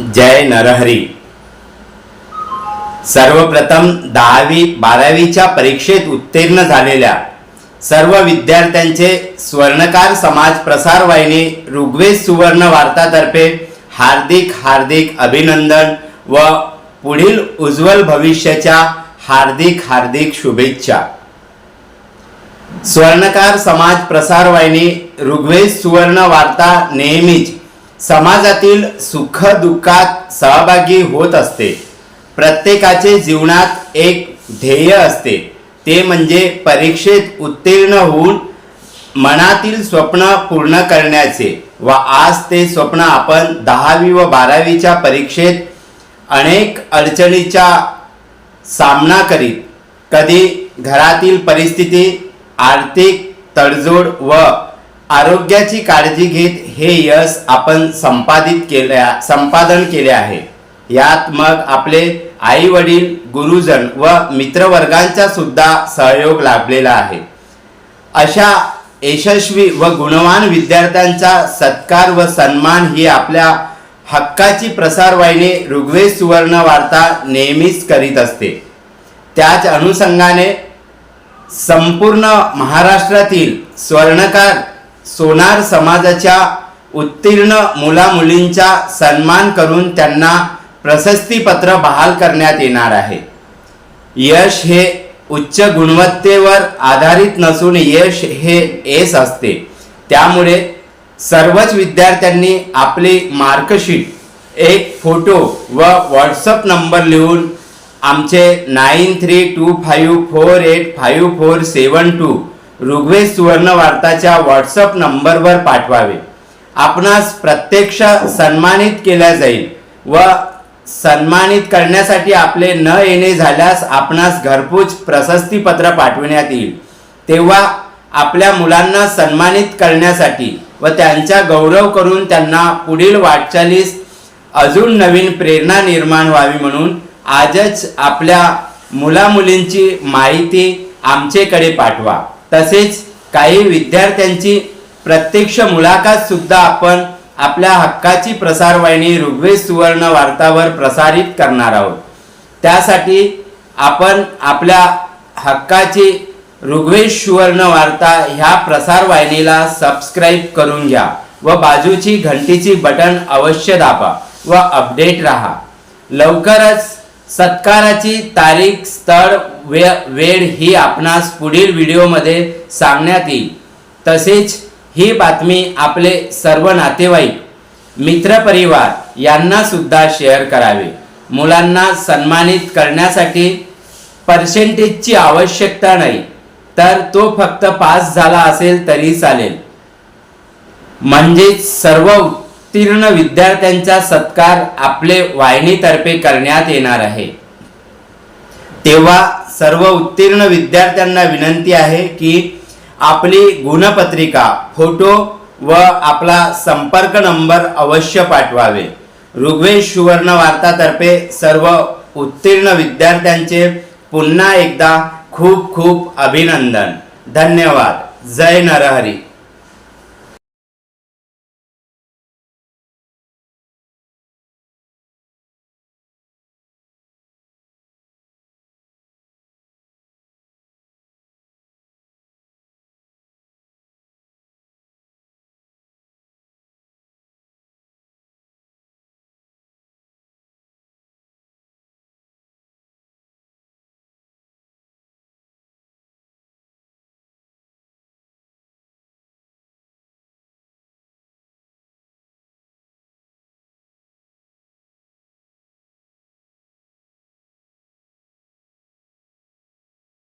जय नरहरी. सर्वप्रथम दहावी बारावीच्या परीक्षेत उत्तीर्ण झालेल्या सर्व विद्यार्थ्यांचे स्वर्णकार समाज प्रसार वाहिनी ऋग्वेद सुवर्ण वार्तातर्फे हार्दिक हार्दिक अभिनंदन व पुढील उज्ज्वल भविष्याच्या हार्दिक हार्दिक शुभेच्छा. स्वर्णकार समाज प्रसार वाहिनी ऋग्वेद सुवर्ण वार्ता नेहमीच समाजातील सुख दुःखात सहभागी होत असते. प्रत्येकाचे जीवनात एक ध्येय असते. ते म्हणजे परीक्षेत उत्तीर्ण होऊन मनातील स्वप्न पूर्ण करण्याचे व आज ते स्वप्न आपण दहावी व बारावीच्या परीक्षेत अनेक अडचणीचा सामना करीत कधी घरातील परिस्थिती आर्थिक तडजोड व आरोग्याची काळजी घेत हे यश आपण संपादित केल्या संपादन केले आहे. यात मग आपले आई वडील गुरुजन व मित्रवर्गांचा सुद्धा सहयोग लाभलेला आहे. अशा यशस्वी व गुणवान विद्यार्थ्यांचा सत्कार व सन्मान ही आपल्या हक्काची प्रसारवाहिनी ऋग्वेद सुवर्ण वार्ता नेहमीच करीत असते. त्याच अनुषंगाने संपूर्ण महाराष्ट्रातील स्वर्णकार सोनार समाजाच्या उत्तीर्ण मुलामुलींचा सन्मान करून त्यांना प्रशस्तीपत्र बहाल करण्यात येणार आहे. यश हे उच्च गुणवत्तेवर आधारित नसून यश हे एस असते. त्यामुळे सर्वच विद्यार्थ्यांनी आपली मार्कशीट एक फोटो व व्हॉट्सअप नंबर लिहून आमचे nine three two five four eight five four seven two Rigved Suvarna वार्ताच्या WhatsApp नंबरवर पाठवावे. आपणास प्रत्यक्ष सन्मानित केल्या जाईल व सन्मानित करण्यासाठी आपले न येणे झाल्यास आपणास घरपोच प्रशस्तीपत्र पाठविण्यात येईल. तेव्हा आपल्या मुलांना सन्मानित करण्यासाठी व त्यांचा गौरव करून त्यांना पुढील वाटचालीस अजून नवीन प्रेरणा निर्माण व्हावी म्हणून आजच आपल्या मुलामुलींची माहिती आमच्याकडे पाठवा. तसेच काही विद्यार्थ्यांची प्रत्यक्ष मुलाखत सुद्धा आपण आपल्या हक्काची प्रसारवाहिनी ऋग्वेद सुवर्ण वार्तावर प्रसारित करणार आहोत. त्यासाठी आपण आपल्या हक्काची ऋग्वेद सुवर्ण वार्ता ह्या प्रसारवाहिनीला सबस्क्राईब करून घ्या व बाजूची घंटीची बटन अवश्य दाबा व अपडेट राहा. लवकरच सत्काराची तारीख स्थळ वे वेळ ही आपणास पुढील व्हिडिओमध्ये सांगण्यात येईल. तसेच ही बातमी आपले सर्व नातेवाईक मित्रपरिवार यांनासुद्धा शेअर करावे. मुलांना सन्मानित करण्यासाठी पर्सेंटेजची आवश्यकता नाही. तर तो फक्त पास झाला असेल तरी चालेल. म्हणजेच सर्व उत्तीर्ण विद्यार्थ्यांचा सत्कार आपले वाहिनीतर्फे करण्यात येणार आहे. तेव्हा सर्व उत्तीर्ण विद्यार्थ्यांना विनंती आहे की आपली गुणपत्रिका फोटो व आपला संपर्क नंबर अवश्य पाठवावे. ऋग्वेद सुवर्ण वार्तातर्फे सर्व उत्तीर्ण विद्यार्थ्यांचे पुन्हा एकदा खूप खूप अभिनंदन. धन्यवाद. जय नरहरी.